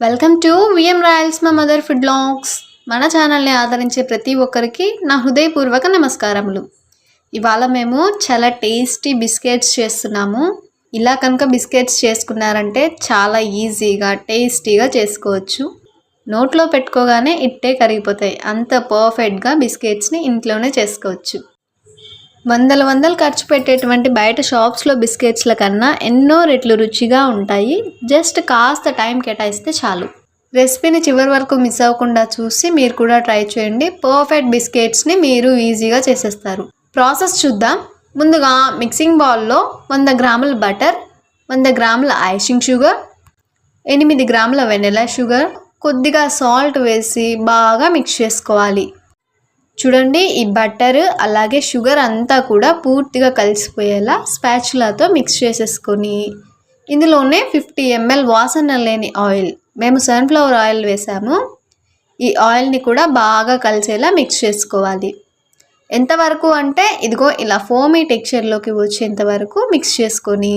Welcome to VM Royals మా mother food blogs మన ఛానల్ని ఆదరించే ప్రతి ఒక్కరికి నా హృదయపూర్వక నమస్కారములు. ఇవాళ మేము చాలా టేస్టీ బిస్కెట్స్ చేస్తున్నాము. ఇలా కనుక బిస్కెట్స్ చేసుకున్నారంటే చాలా ఈజీగా టేస్టీగా చేసుకోవచ్చు. నోట్లో పెట్టుకోగానే ఇట్టే కరిగిపోతాయి. అంత పర్ఫెక్ట్గా బిస్కెట్స్ని ఇంట్లోనే చేసుకోవచ్చు. వందల వందలు ఖర్చు పెట్టేటువంటి బయట షాప్స్లో బిస్కెట్స్ల కన్నా ఎన్నో రెట్లు రుచిగా ఉంటాయి. జస్ట్ కాస్త టైం కేటాయిస్తే చాలు. రెసిపీని చివరి వరకు మిస్ అవ్వకుండా చూసి మీరు కూడా ట్రై చేయండి. పర్ఫెక్ట్ బిస్కెట్స్ని మీరు ఈజీగా చేసేస్తారు. ప్రాసెస్ చూద్దాం. ముందుగా మిక్సింగ్ బౌల్లో వంద గ్రాముల బటర్ వంద గ్రాముల ఐషింగ్ షుగర్ ఎనిమిది గ్రాముల వెనిలా షుగర్ కొద్దిగా సాల్ట్ వేసి బాగా మిక్స్ చేసుకోవాలి. చూడండి ఈ బటర్ అలాగే షుగర్ అంతా కూడా పూర్తిగా కలిసిపోయేలా స్పాచులాతో మిక్స్ చేసేసుకొని ఇందులోనే ఫిఫ్టీ ఎంఎల్ వాసన లేని ఆయిల్ మేము సన్ఫ్లవర్ ఆయిల్ వేసాము. ఈ ఆయిల్ని కూడా బాగా కలిసేలా మిక్స్ చేసుకోవాలి. ఎంతవరకు అంటే ఇదిగో ఇలా ఫోమీ టెక్చర్లోకి వచ్చేంత వరకు మిక్స్ చేసుకొని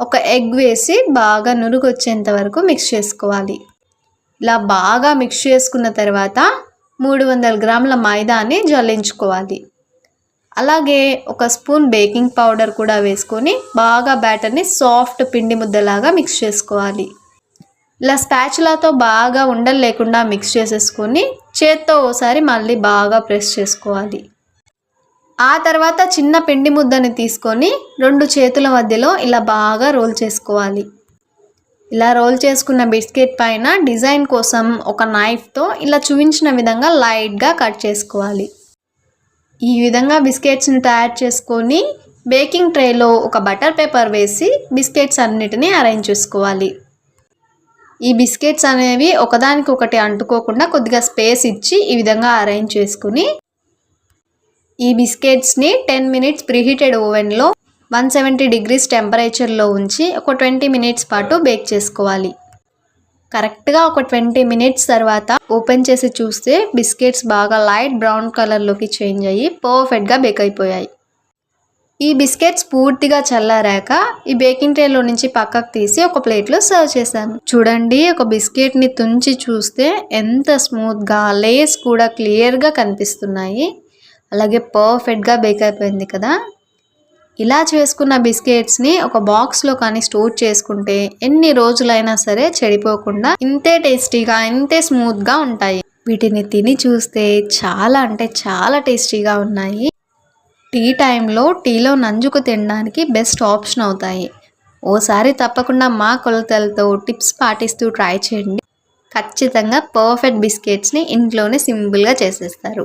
ఒక ఎగ్ వేసి బాగా నురుగు వచ్చేంత వరకు మిక్స్ చేసుకోవాలి. ఇలా బాగా మిక్స్ చేసుకున్న తర్వాత మూడు వందల గ్రాముల మైదాని జల్లించుకోవాలి. అలాగే ఒక స్పూన్ బేకింగ్ పౌడర్ కూడా వేసుకొని బాగా బ్యాటర్ని సాఫ్ట్ పిండి ముద్దలాగా మిక్స్ చేసుకోవాలి. ఇలా స్పాచులాతో బాగా ఉండలు లేకుండా మిక్స్ చేసేసుకొని చేత్తో ఓసారి మళ్ళీ బాగా ప్రెస్ చేసుకోవాలి. ఆ తర్వాత చిన్న పిండి ముద్దని తీసుకొని రెండు చేతుల మధ్యలో ఇలా బాగా రోల్ చేసుకోవాలి. ఇలా రోల్ చేసుకున్న బిస్కెట్ పైన డిజైన్ కోసం ఒక నైఫ్తో ఇలా చూపించిన విధంగా లైట్గా కట్ చేసుకోవాలి. ఈ విధంగా బిస్కెట్స్ని తయారు చేసుకొని బేకింగ్ ట్రేలో ఒక బటర్ పేపర్ వేసి బిస్కెట్స్ అన్నిటినీ అరేంజ్ చేసుకోవాలి. ఈ బిస్కెట్స్ అనేవి ఒకదానికి ఒకటి అంటుకోకుండా కొద్దిగా స్పేస్ ఇచ్చి ఈ విధంగా అరేంజ్ చేసుకుని ఈ బిస్కెట్స్ని టెన్ మినిట్స్ ప్రీహీటెడ్ ఓవెన్లో వన్ సెవెంటీ డిగ్రీస్ టెంపరేచర్లో ఉంచి ఒక ట్వంటీ మినిట్స్ పాటు బేక్ చేసుకోవాలి. కరెక్ట్గా ఒక ట్వంటీ మినిట్స్ తర్వాత ఓపెన్ చేసి చూస్తే బిస్కెట్స్ బాగా లైట్ బ్రౌన్ కలర్లోకి చేంజ్ అయ్యి పర్ఫెక్ట్గా బేక్ అయిపోయాయి. ఈ బిస్కెట్స్ పూర్తిగా చల్లారాక ఈ బేకింగ్ ట్రేలో నుంచి పక్కకు తీసి ఒక ప్లేట్లో సర్వ్ చేశాను. చూడండి ఒక బిస్కెట్ని తుంచి చూస్తే ఎంత స్మూత్గా లేస్ కూడా క్లియర్గా కనిపిస్తున్నాయి. అలాగే పర్ఫెక్ట్గా బేక్ అయిపోయింది కదా. ఇలా చేసుకున్న బిస్కెట్స్ని ఒక బాక్స్లో కానీ స్టోర్ చేసుకుంటే ఎన్ని రోజులైనా సరే చెడిపోకుండా ఇంతే టేస్టీగా ఇంతే స్మూత్గా ఉంటాయి. వీటిని తిని చూస్తే చాలా అంటే చాలా టేస్టీగా ఉన్నాయి. టీ టైంలో టీలో నంజుకు తినడానికి బెస్ట్ ఆప్షన్ అవుతాయి. ఓసారి తప్పకుండా మా కొలతలతో టిప్స్ పాటిస్తూ ట్రై చేయండి. ఖచ్చితంగా పర్ఫెక్ట్ బిస్కెట్స్ని ఇంట్లోనే సింపుల్గా చేసేస్తారు.